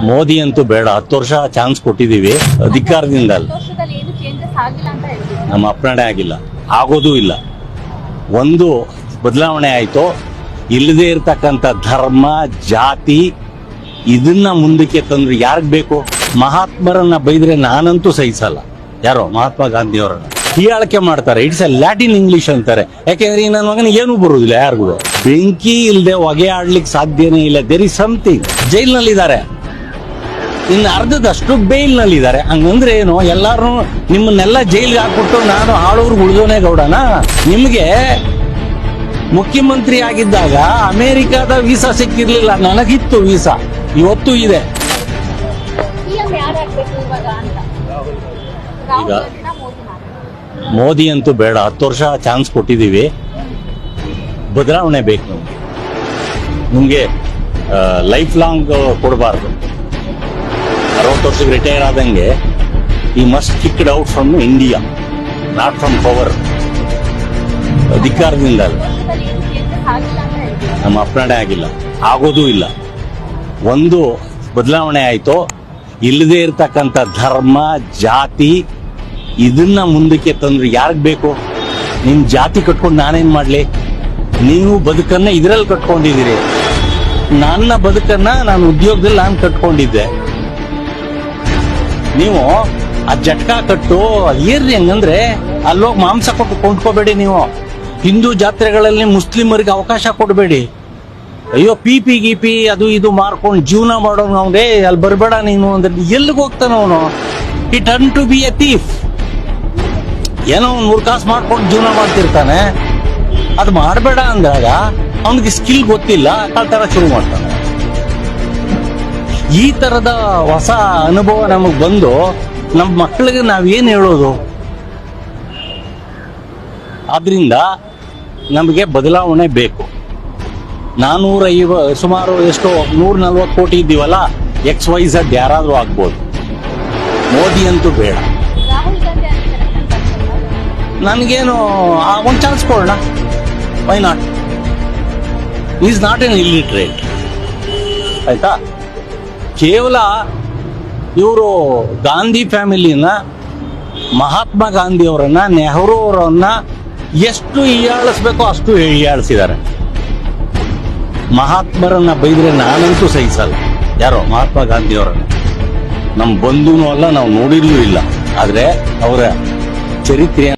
ಮೋದಿ ಅಂತೂ ಬೇಡ. ಹತ್ತು ವರ್ಷ ಚಾನ್ಸ್ ಕೊಟ್ಟಿದ್ದೀವಿ. ಅಧಿಕಾರದಿಂದ ಅಲ್ಲ. ನಮ್ಮ ಅಪ್ಪಣೆ ಆಗಿಲ್ಲ. ಆಗೋದೂ ಇಲ್ಲ. ಒಂದು ಬದಲಾವಣೆ ಆಯಿತು. ಇಲ್ಲದೆ ಇರತಕ್ಕಂಥ ಧರ್ಮ ಜಾತಿ ಇದನ್ನ ಮುಂದಕ್ಕೆ ತಂದ್ರೆ ಯಾರಿಗೆ ಬೇಕು? ಮಹಾತ್ಮರನ್ನ ಬೈದ್ರೆ ನಾನಂತೂ ಸಹಿಸಲ್ಲ. ಯಾರೋ? ಮಹಾತ್ಮ ಗಾಂಧಿಯವರನ್ನ. ಹೀಯಾಳಿಕೆ ಮಾಡ್ತಾರೆ. ಇಟ್ಸ್ ಎ ಲ್ಯಾಟಿನ್ ಇಂಗ್ಲಿಷ್ ಅಂತಾರೆ. ಯಾಕೆಂದ್ರೆ ನನ್ನ ಮಗನ ಏನೂ ಬರುವುದಿಲ್ಲ ಯಾರಿಗೂ. ಬೆಂಕಿ ಇಲ್ಲದೆ ಹೊಗೆ ಆಡ್ಲಿಕ್ಕೆ ಸಾಧ್ಯನೇ ಇಲ್ಲ. ದೇರ್ ಇಸ್ ಸಮಥಿಂಗ್ ಜೈಲ್ನಲ್ಲಿದ್ದಾರೆ. ಇನ್ನು ಅರ್ಧದಷ್ಟು ಬೇಲ್ನಲ್ಲಿದ್ದಾರೆ. ಹಂಗಂದ್ರೆ ಏನು ಎಲ್ಲಾರು ನಿಮ್ಮನ್ನೆಲ್ಲ ಜೈಲ್ಗೆ ಹಾಕ್ಬಿಟ್ಟು ನಾನು ಆಳೂರು ಉಳಿದೋನೇ ಗೌಡನ. ನಿಮ್ಗೆ ಮುಖ್ಯಮಂತ್ರಿ ಆಗಿದ್ದಾಗ ಅಮೆರಿಕಾದ ವೀಸಾ ಸಿಕ್ಕಿರ್ಲಿಲ್ಲ. ನನಗಿತ್ತು ವೀಸಾ. ಇವತ್ತು ಇದೆ. ಈಗ ಮೋದಿ ಅಂತೂ ಬೇಡ. ಹತ್ತು ವರ್ಷ ಚಾನ್ಸ್ ಕೊಟ್ಟಿದ್ದೀವಿ. ಬದಲಾವಣೆ ಬೇಕು ನಮ್ಗೆ. ನಿಮ್ಗೆ ಲೈಫ್ ಲಾಂಗ್ ಕೊಡಬಾರ್ದು. ಅರವತ್ತು ವರ್ಷಕ್ಕೆ ರಿಟೈರ್ ಆದಂಗೆ ಈ must kicked out from India not from power ಅಧಿಕಾರದಿಂದ ಅಲ್ಲ. ನಮ್ಮ ಅಪ್ನಾಡೆ ಆಗಿಲ್ಲ. ಆಗೋದೂ ಇಲ್ಲ. ಒಂದು ಬದಲಾವಣೆ ಆಯಿತು, ಇಲ್ಲದೆ ಇರತಕ್ಕಂಥ ಧರ್ಮ, ಜಾತಿ, ಇದನ್ನ ಮುಂದಕ್ಕೆ ತಂದ್ರೆ ಯಾರಿಗೆ ಬೇಕು? ನಿಮ್ಮ ಜಾತಿ ಕಟ್ಕೊಂಡು ನಾನೇನ್ ಮಾಡ್ಲಿ? ನೀವು ಬದುಕನ್ನ ಇದ್ರಲ್ಲಿ ಕಟ್ಕೊಂಡಿದ್ದೀರಿ. ನನ್ನ ಬದುಕನ್ನ ನಾನು ಉದ್ಯೋಗದಲ್ಲಿ ನಾನು ಕಟ್ಕೊಂಡಿದ್ದೆ. ನೀವು ಆ ಜಟ್ಕ ಕಟ್ಟು ಏರ್ರಿ ಹಂಗಂದ್ರೆ ಅಲ್ಲೋಗಿ ಮಾಂಸ ಕೊಟ್ಟು ಕೊಂಡ್ಕೋಬೇಡಿ ನೀವು. ಹಿಂದೂ ಜಾತ್ರೆಗಳಲ್ಲಿ ಮುಸ್ಲಿಮರಿಗೆ ಅವಕಾಶ ಕೊಡಬೇಡಿ. ಅಯ್ಯೋ, ಪಿ ಪಿ ಗಿ ಪಿ, ಅದು ಇದು ಮಾರ್ಕೊಂಡು ಜೀವನ ಮಾಡೋನು ಅವನೇ ಅಲ್ಲಿ ಬರಬೇಡ ನೀನು ಅಂದ್ರೆ ಎಲ್ಲಿಗೆ ಹೋಗ್ತಾನ ಅವನು? ಈ turn to be a thief ಏನೋ ಅವ್ನು ಮೂರು ಕಾಸು ಮಾಡ್ಕೊಂಡು ಜೀವನ ಮಾಡ್ತಿರ್ತಾನೆ. ಅದು ಮಾಡಬೇಡ ಅಂದಾಗ ಅವನಿಗೆ ಸ್ಕಿಲ್ ಗೊತ್ತಿಲ್ಲ ಕಳ್ತನ ಶುರು ಮಾಡ್ತಾನೆ. ಈ ತರದ ಹೊಸ ಅನುಭವ ನಮಗೆ ಬಂದು ನಮ್ಮ ಮಕ್ಕಳಿಗೆ ನಾವೇನು ಹೇಳೋದು? ಆದ್ರಿಂದ ನಮಗೆ ಬದಲಾವಣೆ ಬೇಕು. ನಾನೂರ ಐವ ಸುಮಾರು ಎಷ್ಟು ನೂರ ನಲ್ವತ್ತು ಕೋಟಿ ಇದ್ದೀವಲ್ಲ ಎಕ್ಸ್ ವೈ ಝಡ್ ಯಾರಾದರೂ ಆಗ್ಬೋದು. ಮೋದಿ ಅಂತೂ ಬೇಡ. ನನಗೇನು ಒಂದು ಚಾನ್ಸ್ ಕೊಡೋಣ. Why not is not an illiterate ಆಯ್ತಾ? ಕೇವಲ ಇವರು ಗಾಂಧಿ ಫ್ಯಾಮಿಲಿನ ಮಹಾತ್ಮ ಗಾಂಧಿ ಅವರನ್ನ ನೆಹರು ಅವರನ್ನ ಎಷ್ಟು ಹೀಯಾಳಿಸ್ಬೇಕೋ ಅಷ್ಟು ಹೀಯಾಳಿಸಿದ್ದಾರೆ. ಮಹಾತ್ಮರನ್ನ ಬೈದ್ರೆ ನಾನಂತೂ ಸಹಿಸಲ್ಲ. ಯಾರೋ ಮಹಾತ್ಮ ಗಾಂಧಿ ಅವರನ್ನ ನಮ್ಮ ಬಂಧುನೂ ಅಲ್ಲ, ನಾವು ನೋಡಿರ್ಲೂ ಇಲ್ಲ. ಆದ್ರೆ ಅವರ ಚರಿತ್ರೆ